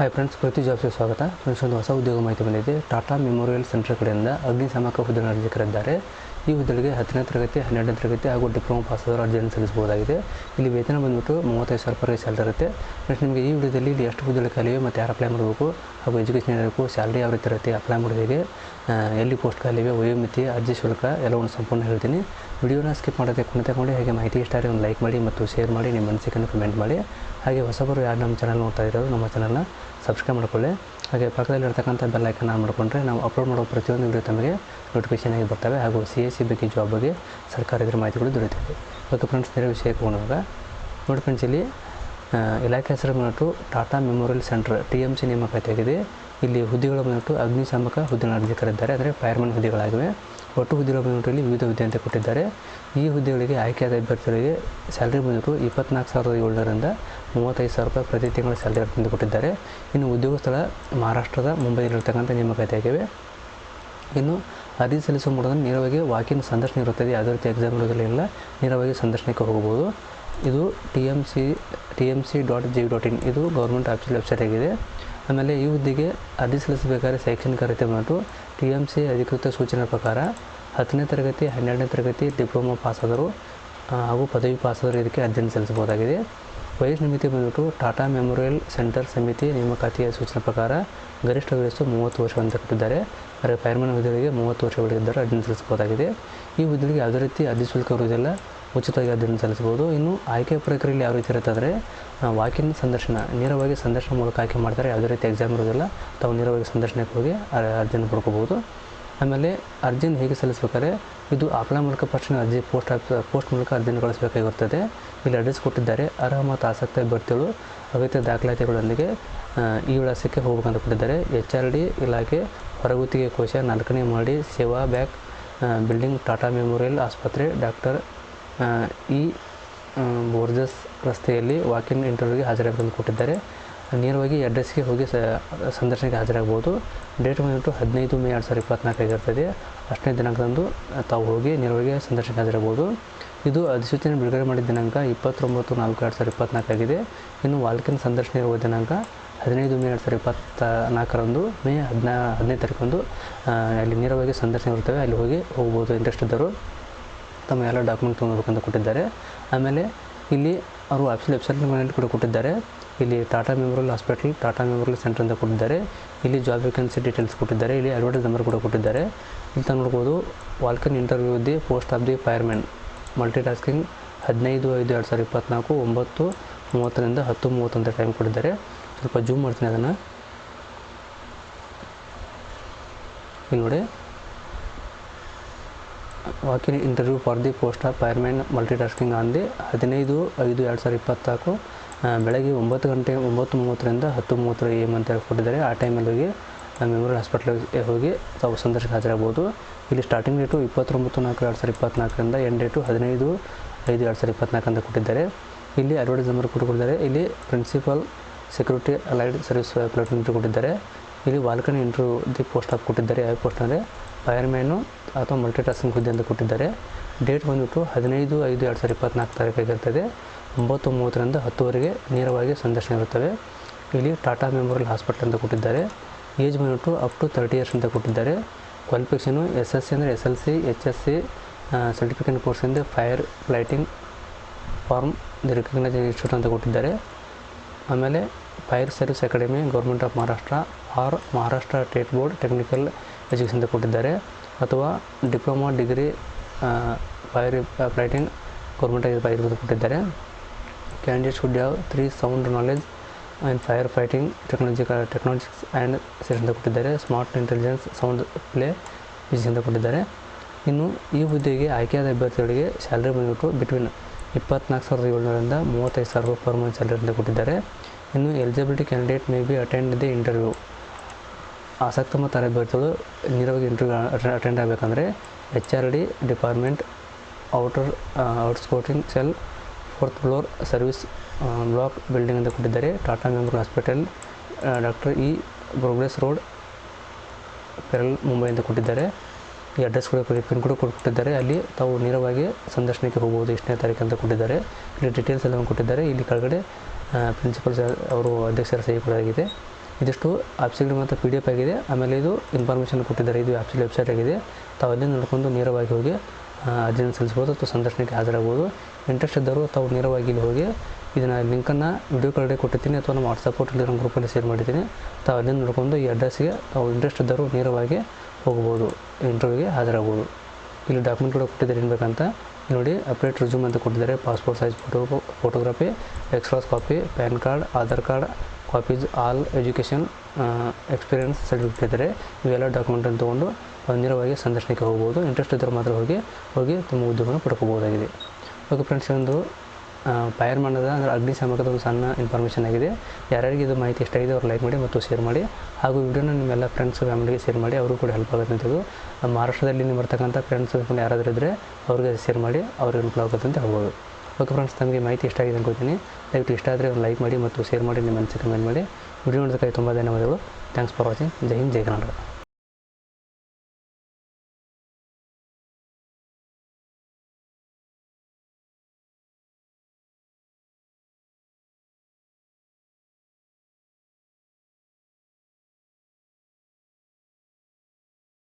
Hi friends ಪ್ರತಿ ಜಾಬ್ಸ್ಗೆ ಸ್ವಾಗತ. Friends ಒಂದು ಹೊಸ ಉದ್ಯೋಗ ಮಾಹಿತಿ ಬಂದಿದೆ. ಟಾಟಾ ಮೆಮೋರಿಯಲ್ ಸೆಂಟರ್ ಕಡೆಯಿಂದ ಅಗ್ನಿಶಾಮಕ ಹುದ್ದೆ ಅರ್ಜಿಕರಿದ್ದಾರೆ ಈ ಹುದ್ದೆಗಳಿಗೆ ಹತ್ತನೇ ತರಗತಿ, ಹನ್ನೆರಡನೇ ತರಗತಿ ಹಾಗೂ ಡಿಪ್ಲೊಮಾ ಪಾಸ್ ಆದರೂ ಅರ್ಜಿಯನ್ನು ಸಲ್ಲಿಸಬಹುದಾಗಿದೆ. ಇಲ್ಲಿ ವೇತನ ಬಂದ್ಬಿಟ್ಟು ಮೂವತ್ತೈದು ಸಾವಿರ ರೂಪಾಯಿ ಸ್ಯಾಲ್ರಿ ಇರುತ್ತೆ. ಫ್ರೆಂಡ್ಸ್ ನಿಮಗೆ ಈ ವಿಡಿಯೋದಲ್ಲಿ ಇಲ್ಲಿ ಎಷ್ಟು ಹುದ್ದೆಗಳು ಖಾಲಿವೆ ಮತ್ತು ಯಾರು ಅಪ್ಲೈ ಮಾಡಬೇಕು ಹಾಗೂ ಎಜುಕೇಷನ್ ಇರಬೇಕು ಸ್ಯಾಲ್ರಿ ಯಾವ ರೀತಿ ಇರುತ್ತೆ ಅಪ್ಲೈ ಮಾಡೋದಿಗೆ ಎಲ್ಲಿ ಪೋಸ್ಟ್ ಖಾಲಿವೆ ವಯೋಮಿತಿ, ಅರ್ಜಿ ಶುಲ್ಕ ಎಲ್ಲವನ್ನು ಸಂಪೂರ್ಣ ಹೇಳ್ತೀನಿ. ವಿಡಿಯೋನ ಸ್ಕಿಪ್ ಮಾಡೋದೇ ಕೊನೆ ತಗೊಂಡು ಹಾಗೆ ಮಾಹಿತಿ ಇಷ್ಟ ಆದರೆ ಒಂದು ಲೈಕ್ ಮಾಡಿ ಮತ್ತು ಶೇರ್ ಮಾಡಿ, ನಿಮ್ಮ ಅನಿಸಿಕೆಯನ್ನು ಕಮೆಂಟ್ ಮಾಡಿ. ಹಾಗೆ ಹೊಸಬರು ಯಾರು ನಮ್ಮ ಚಾನಲ್ ನೋಡ್ತಾ ಇರೋರು ನಮ್ಮ ಚಾನಲ್ನ ಸಬ್ಸ್ಕ್ರೈಬ್ ಮಾಡ್ಕೊಳ್ಳಿ. ಹಾಗೆ ಪಕ್ಕದಲ್ಲಿ ಇರ್ತಕ್ಕಂಥ ಬೆಲ್ ಐಕನ್ ಆನ್ ಮಾಡಿಕೊಂಡ್ರೆ ನಾವು ಅಪ್ಲೋಡ್ ಮಾಡೋ ಪ್ರತಿಯೊಂದು ವಿಡಿಯೋ ತಮಗೆ ನೋಟಿಫಿಕೇಶನ್ ಆಗಿ ಬರ್ತವೆ. ಹಾಗೂ ಸಿ ಎಸ್ ಸಿ ಬಗ್ಗೆ ಜಾಬ್ ಬಗ್ಗೆ ಸರ್ಕಾರ ಇದರ ಮಾಹಿತಿಗಳು ದೊರೆಯುತ್ತವೆ ಓಕೆ ಫ್ರೆಂಡ್ಸ್ ಬೇರೆ ವಿಷಯ ಹೋಗುವಾಗ ನೋಡಿ ಫ್ರೆಂಡ್ಸ್ ಇಲ್ಲಿ ಇಲಾಖೆ ಹೆಸರು Tata memorial centre T M C ನೇಮಕಾತಿಯಾಗಿದೆ. ಇಲ್ಲಿ ಹುದ್ದೆಗಳು ಬಂದ್ಬಿಟ್ಟು ಅಗ್ನಿಶಾಮಕ ಹುದ್ದೆಗಳನ್ನು ಕರೆದಿದ್ದಾರೆ ಅಂದರೆ ಫೈರ್ಮನ್ ಹುದ್ದೆಗಳಾಗಿವೆ. ಒಟ್ಟು ಹುದ್ದೆಗಳು ಬಂದ್ಬಿಟ್ಟು ವಿವಿಧ ಹುದ್ದೆ ಅಂತ ಕೊಟ್ಟಿದ್ದಾರೆ. ಈ ಹುದ್ದೆಗಳಿಗೆ ಆಯ್ಕೆಯಾದ ಅಭ್ಯರ್ಥಿಗಳಿಗೆ ಸ್ಯಾಲ್ರಿ ಬಂದ್ಬಿಟ್ಟು ಇಪ್ಪತ್ನಾಲ್ಕು ಸಾವಿರದ ಏಳರಿಂದ ಮೂವತ್ತೈದು ಸಾವಿರ ರೂಪಾಯಿ ಪ್ರತಿ ತಿಂಗಳ ಸ್ಯಾಲ್ರಿ ಅಂತ ಕೊಟ್ಟಿದ್ದಾರೆ. ಇನ್ನು ಉದ್ಯೋಗ ಸ್ಥಳ ಮಹಾರಾಷ್ಟ್ರದ ಮುಂಬೈನಲ್ಲಿರ್ತಕ್ಕಂಥ ನೇಮಕಾತಿಯಾಗಿವೆ ಇನ್ನು ಅರ್ಜಿ ಸಲ್ಲಿಸುವ ಮೂಲಕ ನೇರವಾಗಿ ವಾಕಿನ್ ಸಂದರ್ಶನ ಇರುತ್ತದೆ. ಯಾವುದೇ ರೀತಿ ಎಕ್ಸಾಮ್ ಇರೋದಿಲ್ಲ ನೇರವಾಗಿ ಸಂದರ್ಶನಕ್ಕೆ ಹೋಗಬಹುದು. ಇದು T M C T M C dot G dot in ಇದು ಗೌರ್ಮೆಂಟ್ ಆಫೀಸ್ ವೆಬ್ಸೈಟ್ ಆಗಿದೆ. ಆಮೇಲೆ ಈ ಹುದ್ದೆಗೆ ಅರ್ಜಿ ಸಲ್ಲಿಸಬೇಕಾದ್ರೆ ಶೈಕ್ಷಣಿಕ ಅರ್ಹತೆ ಮತ್ತು ಟಿ ಎಂ ಸಿ ಅಧಿಕೃತ ಸೂಚನೆ ಪ್ರಕಾರ ಹತ್ತನೇ ತರಗತಿ, ಹನ್ನೆರಡನೇ ತರಗತಿ ಡಿಪ್ಲೊಮಾ ಪಾಸಾದರು. ಹಾಗೂ ಪದವಿ ಪಾಸಾದರು ಇದಕ್ಕೆ ಅರ್ಜಿಯನ್ನು ಸಲ್ಲಿಸಬಹುದಾಗಿದೆ. ವಯಸ್ಸು ಮಿತಿ ಬಂದುಬಿಟ್ಟು ಟಾಟಾ ಮೆಮೋರಿಯಲ್ ಸೆಂಟರ್ ಸಮಿತಿ ನೇಮಕಾತಿಯ ಸೂಚನೆ ಪ್ರಕಾರ ಗರಿಷ್ಠ ವಯಸ್ಸು ಮೂವತ್ತು ವರ್ಷ ಅಂತ ಕೊಟ್ಟಿದ್ದಾರೆ. ಫೈರ್ಮನ್ ಹುದ್ದೆಗಳಿಗೆ ಮೂವತ್ತು ವರ್ಷ ಒಳಗಿದ್ದರೆ ಅರ್ಜಿ ಸಲ್ಲಿಸಬಹುದಾಗಿದೆ. ಈ ಹುದ್ದೆಗೆ ಯಾವುದೇ ರೀತಿ ಅರ್ಜಿ ಶುಲ್ಕ ಇರುವುದಿಲ್ಲ. ಉಚಿತವಾಗಿ ಅದನ್ನು ಸಲ್ಲಿಸ್ಬೋದು ಇನ್ನು ಆಯ್ಕೆ ಪ್ರಕ್ರಿಯೆಯಲ್ಲಿ ಯಾವ ರೀತಿ ಇರುತ್ತಂದರೆ ವಾಕಿನ್ ಸಂದರ್ಶನ, ನೇರವಾಗಿ ಸಂದರ್ಶನ ಮೂಲಕ ಆಯ್ಕೆ ಮಾಡ್ತಾರೆ. ಯಾವುದೇ ರೀತಿ ಎಕ್ಸಾಮ್ ಇರೋದಿಲ್ಲ ತಾವು ನೇರವಾಗಿ ಸಂದರ್ಶನಕ್ಕೆ ಹೋಗಿ ಅರ್- ಅರ್ಜಿಯನ್ನು ಪಡ್ಕೋಬೋದು ಆಮೇಲೆ ಅರ್ಜಿನ ಹೇಗೆ ಸಲ್ಲಿಸ್ಬೇಕಾದ್ರೆ, ಇದು ಆಫ್ಲೈನ್ ಮೂಲಕ ಫಸ್ಟ್ ಅರ್ಜಿ ಪೋಸ್ಟ್ ಆಫೀಸ್ ಪೋಸ್ಟ್ ಮೂಲಕ ಅರ್ಜಿಯನ್ನು ಕಳಿಸಬೇಕಾಗಿರ್ತದೆ. ಇಲ್ಲಿ ಅಡ್ರೆಸ್ ಕೊಟ್ಟಿದ್ದಾರೆ ಅರ್ಹ ಮತ್ತು ಆಸಕ್ತ ಅಭ್ಯರ್ಥಿಗಳು, ಅಗತ್ಯ ದಾಖಲಾತಿಗಳೊಂದಿಗೆ ಈ ವಿಳಾಸಕ್ಕೆ ಹೋಗಬೇಕಂತ ಕೊಟ್ಟಿದ್ದಾರೆ. ಎಚ್ ಆರ್ ಡಿ ಇಲಾಖೆ ಹೊರಗುತ್ತಿಗೆ ಕೋಶ ನಾಲ್ಕನೇ ಮಾಡಿ ಸೇವಾ ಬ್ಯಾಕ್ ಬಿಲ್ಡಿಂಗ್, ಟಾಟಾ ಮೆಮೋರಿಯಲ್ ಆಸ್ಪತ್ರೆ, ಡಾಕ್ಟರ್ ಆ, ಬೋರ್ಜಸ್ ರಸ್ತೆಯಲ್ಲಿ ವಾಕಿನ್ ಇಂಟರ್ವ್ಯೂಗೆ ಹಾಜರಾಗಲು ಕೊಟ್ಟಿದ್ದಾರೆ. ನೇರವಾಗಿ ಅಡ್ರೆಸ್ಗೆ ಹೋಗಿ ಸ ಸಂದರ್ಶನಕ್ಕೆ ಹಾಜರಾಗ್ಬೋದು. ಡೇಟ್ ಬಂದುಬಿಟ್ಟು ಹದಿನೈದು ಮೇ ಎರಡು ಸಾವಿರದ ಇಪ್ಪತ್ನಾಲ್ಕಾಗಿರ್ತದೆ ಅಷ್ಟನೇ ದಿನಾಂಕದಂದು ತಾವು ಹೋಗಿ ನೇರವಾಗಿ ಸಂದರ್ಶನಕ್ಕೆ ಹಾಜರಾಗ್ಬೋದು. ಇದು ಅಧಿಸೂಚನೆ ಬಿಡುಗಡೆ ಮಾಡಿದ ದಿನಾಂಕ ಇಪ್ಪತ್ತೊಂಬತ್ತು ನಾಲ್ಕು ಎರಡು ಸಾವಿರದ ಇಪ್ಪತ್ನಾಲ್ಕಾಗಿದೆ ಇನ್ನು ವಾಲ್ಕಿನ್ ಸಂದರ್ಶನ ಇರುವ ದಿನಾಂಕ ಹದಿನೈದು ಮೇ ಎರಡು ಸಾವಿರದ ಇಪ್ಪತ್ತ ನಾಲ್ಕರಂದು ಮೇ ಹದಿನಾ ಹದಿನೈದು ತಾರೀಕೊಂದು ಅಲ್ಲಿ ನೇರವಾಗಿ ಸಂದರ್ಶನ ಇರ್ತವೆ ಅಲ್ಲಿ ಹೋಗಿ ಹೋಗ್ಬೋದು ಇಂಟ್ರೆಸ್ಟ್ ಇದ್ದರು ತಮ್ಮ ಎಲ್ಲ ಡಾಕ್ಯುಮೆಂಟ್ ತೊಗೊಬೇಕಂತ ಕೊಟ್ಟಿದ್ದಾರೆ. ಆಮೇಲೆ ಇಲ್ಲಿ ಅವರು ಆಫೀಸ್ ವೆಬ್ಸೈಟ್ ಮನೆಯಲ್ಲಿ ಕೂಡ ಕೊಟ್ಟಿದ್ದಾರೆ. ಇಲ್ಲಿ Tata memorial hospital Tata memorial centre ಅಂತ ಕೊಟ್ಟಿದ್ದಾರೆ. ಇಲ್ಲಿ ಜಾಬ್ ವೇಕೆನ್ಸಿ ಡೀಟೇಲ್ಸ್ ಕೊಟ್ಟಿದ್ದಾರೆ. ಇಲ್ಲಿ ಅಡ್ವರ್ಟೈಸ್ ನಂಬರ್ ಕೂಡ ಕೊಟ್ಟಿದ್ದಾರೆ. ಇಲ್ಲಿ ತಾವು ನೋಡ್ಬೋದು walk in interview the post of the fireman multitasking ಹದಿನೈದು, ಐದು, ಎರಡು ಸಾವಿರದ ಇಪ್ಪತ್ತ್ನಾಲ್ಕು ಒಂಬತ್ತು, ಮೂವತ್ತರಿಂದ ಹತ್ತು ಮೂವತ್ತೊಂದು ಟೈಮ್ ಕೊಟ್ಟಿದ್ದಾರೆ. ಸ್ವಲ್ಪ ಜೂಮ್ ಮಾಡ್ತೀನಿ ಅದನ್ನು. ಇಲ್ಲಿ ನೋಡಿ. Walk in interview for the post of fireman multitasking on the ಹದಿನೈದು ಐದು ಎರಡು ಸಾವಿರದ ಇಪ್ಪತ್ನಾಲ್ಕು ಆ, ಬೆಳಗ್ಗೆ ಒಂಬತ್ತು ಗಂಟೆ ಒಂಬತ್ತು ಮೂವತ್ತರಿಂದ ಹತ್ತು ಮೂವತ್ತರ ಎಂ ಅಂತ ಹೇಳಿ ಕೊಟ್ಟಿದ್ದಾರೆ ಆ ಟೈಮಲ್ಲಿ ಹೋಗಿ ಮೆಮೋರಿಯಲ್ ಹಾಸ್ಪಿಟ್ಲಿಗೆ ಹೋಗಿ ತಾವು ಸಂದರ್ಶಕ ಹಾಜರಾಗ್ಬೋದು. ಇಲ್ಲಿ ಸ್ಟಾರ್ಟಿಂಗ್ ಡೇಟು ಇಪ್ಪತ್ತೊಂಬತ್ತು ನಾಲ್ಕು ಎರಡು ಸಾವಿರದ ಇಪ್ಪತ್ನಾಲ್ಕರಿಂದ ಎಂಡ್ ಡೇಟು ಹದಿನೈದು ಐದು ಎರಡು ಸಾವಿರದ ಇಪ್ಪತ್ನಾಲ್ಕು ಅಂತ ಕೊಟ್ಟಿದ್ದಾರೆ. ಇಲ್ಲಿ ಅಡ್ವರ್ಟೈಸ್ ನಂಬರ್ ಕೊಟ್ಟಿದ್ದಾರೆ ಇಲ್ಲಿ principal security allied service plot ಕೊಟ್ಟಿದ್ದಾರೆ. ಇಲ್ಲಿ walk in interview the post of ಕೊಟ್ಟಿದ್ದಾರೆ. ಯಾವ ಪೋಸ್ಟ್ ಅಂದರೆ ಫೈರ್ಮ್ಯಾನು ಅಥವಾ ಮಲ್ಟಿ ಟಾಸ್ಕಿಂಗ್ ಹುದ್ದೆ ಅಂತ ಕೊಟ್ಟಿದ್ದಾರೆ. ಡೇಟ್ ಬಂದುಬಿಟ್ಟು ಹದಿನೈದು ಐದು ಎರಡು ಸಾವಿರದ ಇಪ್ಪತ್ನಾಲ್ಕು ತಾರೀಕಾಗಿರ್ತದೆ ಒಂಬತ್ತು ಮೂವತ್ತರಿಂದ ಹತ್ತುವರೆಗೆ ನೇರವಾಗಿ ಸಂದರ್ಶನ ಇರುತ್ತವೆ. ಇಲ್ಲಿ ಟಾಟಾ ಮೆಮೋರಿಯಲ್ ಹಾಸ್ಪಿಟಲ್ ಅಂತ ಕೊಟ್ಟಿದ್ದಾರೆ. ಏಜ್ ಬಂದುಬಿಟ್ಟು ಅಪ್ ಟು ತರ್ಟಿ ಇಯರ್ಸ್ ಅಂತ ಕೊಟ್ಟಿದ್ದಾರೆ. ಕ್ವಾಲಿಫಿಕೇಷನು ಎಸ್ ಎಸ್ ಸಿ ಅಂದರೆ S L C, H S C certificate ಕೋರ್ಸಿಂದ fire fighting from the institute ಅಂತ ಕೊಟ್ಟಿದ್ದಾರೆ. ಆಮೇಲೆ fire service academy, government of Maharashtra or Maharashtra state board technical education ಕೊಟ್ಟಿದ್ದಾರೆ. ಅಥವಾ diploma degree fire fighting government fire ಕೊಟ್ಟಿದ್ದಾರೆ. Candidate should have three sound knowledge and fire fighting technological technologies and ಅಂತ ಕೊಟ್ಟಿದ್ದಾರೆ. Smart intelligence sound play ಅಂತ ಕೊಟ್ಟಿದ್ದಾರೆ. ಇನ್ನು ಈ ಹುದ್ದೆಗೆ ಆಯ್ಕೆಯಾದ ಅಭ್ಯರ್ಥಿಗಳಿಗೆ ಸ್ಯಾಲ್ರಿ ಬಂದ್ಬಿಟ್ಟು ಬಿಟ್ವೀನ್ ಇಪ್ಪತ್ನಾಲ್ಕು ಸಾವಿರದ ಏಳ್ನೂರಿಂದ ಮೂವತ್ತೈದು ಸಾವಿರ ರೂಪಾಯಿ ಪರ್ ಮಂತ್ ಸ್ಯಾಲ್ರಿ ಅಂತ ಕೊಟ್ಟಿದ್ದಾರೆ. ಇನ್ನು eligibility candidate may be attend the interview ಆಸಕ್ತ ಮತ್ತು ಅಭ್ಯರ್ಥಿಗಳು ನೇರವಾಗಿ ಇಂಟರ್ವ್ಯೂ ಅಟೆಂಡ್ ಆಗಬೇಕಂದ್ರೆ H R D department outer outsourcing cell fourth floor service block building ಅಂತ ಕೊಟ್ಟಿದ್ದಾರೆ. Tata memorial hospital doctor E progress road Parel Mumbai ಅಂತ ಕೊಟ್ಟಿದ್ದಾರೆ. ಈ ಅಡ್ರೆಸ್ ಕೂಡ ಕೊಡಿ ಪಿನ್ ಕೂಡ ಕೊಟ್ಟಿದ್ದಾರೆ. ಅಲ್ಲಿ ತಾವು ನೇರವಾಗಿ ಸಂದರ್ಶನಕ್ಕೆ ಹೋಗ್ಬೋದು, ಎಷ್ಟನೇ ತಾರೀಕು ಅಂತ ಕೊಟ್ಟಿದ್ದಾರೆ. ಇಲ್ಲಿ ಡೀಟೇಲ್ಸ್ ಎಲ್ಲ ಕೊಟ್ಟಿದ್ದಾರೆ. ಇಲ್ಲಿ ಕೆಳಗಡೆ ಪ್ರಿನ್ಸಿಪಲ್ ಸರ್ ಅವರು ಅಧ್ಯಕ್ಷರ ಸಹಿ ಕೂಡ ಆಗಿದೆ. ಇದಿಷ್ಟು ಆಪ್ಸಿಗಳು ಮತ್ತು ಪಿ ಡಿ ಎಫ್ ಆಗಿದೆ. ಆಮೇಲೆ ಇದು ಇನ್ಫಾರ್ಮೇಷನ್ ಕೊಟ್ಟಿದ್ದಾರೆ. ಇದು ಆಪ್ಸಿಲ್ ವೆಬ್ಸೈಟ್ ಆಗಿದೆ. ತಾವು ಅಲ್ಲಿ ನೋಡ್ಕೊಂಡು ನೇರವಾಗಿ ಹೋಗಿ ಅರ್ಜಿಯನ್ನು ಸಲ್ಲಿಸ್ಬೋದು ಅಥವಾ ಸಂದರ್ಶನಕ್ಕೆ ಹಾಜರಾಗ್ಬೋದು ಇಂಟ್ರೆಸ್ಟ್ ಇದ್ದವರು ತಾವು ನೇರವಾಗಿ ಇಲ್ಲಿ ಹೋಗಿ ಇದನ್ನು ಲಿಂಕನ್ನು ವಿಡಿಯೋ ಕಾಲ್ಡೆ ಕೊಟ್ಟಿರ್ತೀನಿ ಅಥವಾ ನಮ್ಮ ವಾಟ್ಸಪ್ ಟೆಲಿಗ್ರಾಮ್ ಗ್ರೂಪಲ್ಲಿ ಶೇರ್ ಮಾಡಿದ್ದೀನಿ ತಾವು ಅಲ್ಲಿಂದ ನೋಡ್ಕೊಂಡು ಈ ಅಡ್ರೆಸ್ಗೆ ತಾವು ಇಂಟ್ರೆಸ್ಟ್ ಇದ್ದರೂ ನೇರವಾಗಿ ಹೋಗ್ಬೋದು ಇಂಟರ್ವ್ಯೂಗೆ ಹಾಜರಾಗ್ಬೋದು ಇಲ್ಲಿ ಡಾಕ್ಯುಮೆಂಟ್ ಕೂಡ ಕೊಟ್ಟಿದ್ದಾರೆ ಏನು ಬೇಕಂತ. ಇಲ್ಲಿ ನೋಡಿ ಅಪ್ಡೇಟ್ ರಿಸ್ಯೂಮ್ ಅಂತ ಕೊಟ್ಟಿದ್ದಾರೆ. Passport size photo photography extras copy pan card Aadhaar card copies all education experience certificate ಇದ್ದಾರೆ. ಇವೆಲ್ಲ ಡಾಕ್ಯುಮೆಂಟನ್ನು ತೊಗೊಂಡು ನೇರವಾಗಿ ಸಂದರ್ಶನಕ್ಕೆ ಹೋಗ್ಬೋದು. ಇಂಟ್ರೆಸ್ಟ್ ಇದ್ದರೆ ಮಾತ್ರ ಹೋಗಿ ಹೋಗಿ ತಮ್ಮ ಉದ್ಯೋಗವನ್ನು ಪಡ್ಕೋಬೋದಾಗಿದೆ ಓಕೆ ಫ್ರೆಂಡ್ಸ್ ಒಂದು ಫೈರ್ ಮಾಡೋದ ಅಂದರೆ ಅಗ್ನಿಶಾಮಕದ ಒಂದು ಸಣ್ಣ ಇನ್ಫಾರ್ಮೇಷನ್ ಆಗಿದೆ. ಯಾರ್ಯಾರಿಗೆ ಇದು ಮಾಹಿತಿ ಇಷ್ಟ ಆಗಿದೆ ಅವ್ರು ಲೈಕ್ ಮಾಡಿ ಮತ್ತು ಶೇರ್ ಮಾಡಿ. ಹಾಗೂ ವಿಡಿಯೋನ ನಿಮ್ಮೆಲ್ಲ ಫ್ರೆಂಡ್ಸ್ ಫ್ಯಾಮಿಲಿಗೆ ಶೇರ್ ಮಾಡಿ ಅವರು ಕೂಡ ಹೆಲ್ಪ್ ಆಗುತ್ತೆ ಅಂತ ಇದು ನಮ್ಮ ಮಹಾರಾಷ್ಟ್ರದಲ್ಲಿ ನೀವು ಬರ್ತಕ್ಕಂಥ ಫ್ರೆಂಡ್ಸ್ ಯಾರಾದರೂ ಇದ್ದರೆ ಅವ್ರಿಗೆ ಶೇರ್ ಮಾಡಿ, ಅವ್ರಿಗೆ ಹೆಲ್ಪ್ ಆಗುತ್ತೆ ಅಂತ ಹೇಳ್ಬೋದು. ಓಕೆ ಫ್ರೆಂಡ್ಸ್ ನಮಗೆ ಮಾಹಿತಿ ಇಷ್ಟ ಆಗಿದೆ ಅನ್ಕೋತೀನಿ. ದಯವಿಟ್ಟು ಇಷ್ಟ ಆದರೆ ಒಂದು ಲೈಕ್ ಮಾಡಿ ಮತ್ತು ಶೇರ್ ಮಾಡಿ, ನಿಮ್ಮ ಅನಿಸಿಕೆ ಕಮೆಂಟ್ ಮಾಡಿ. ವಿಡಿಯೋ ನೋಡೋದಕ್ಕಾಗಿ ತುಂಬ ಧನ್ಯವಾದಗಳು. ಥ್ಯಾಂಕ್ಸ್ ಫಾರ್ ವಾಚಿಂಗ್ ಜೈ ಹಿಂದ್, ಜೈ ಕರ್ನಾಟಕ.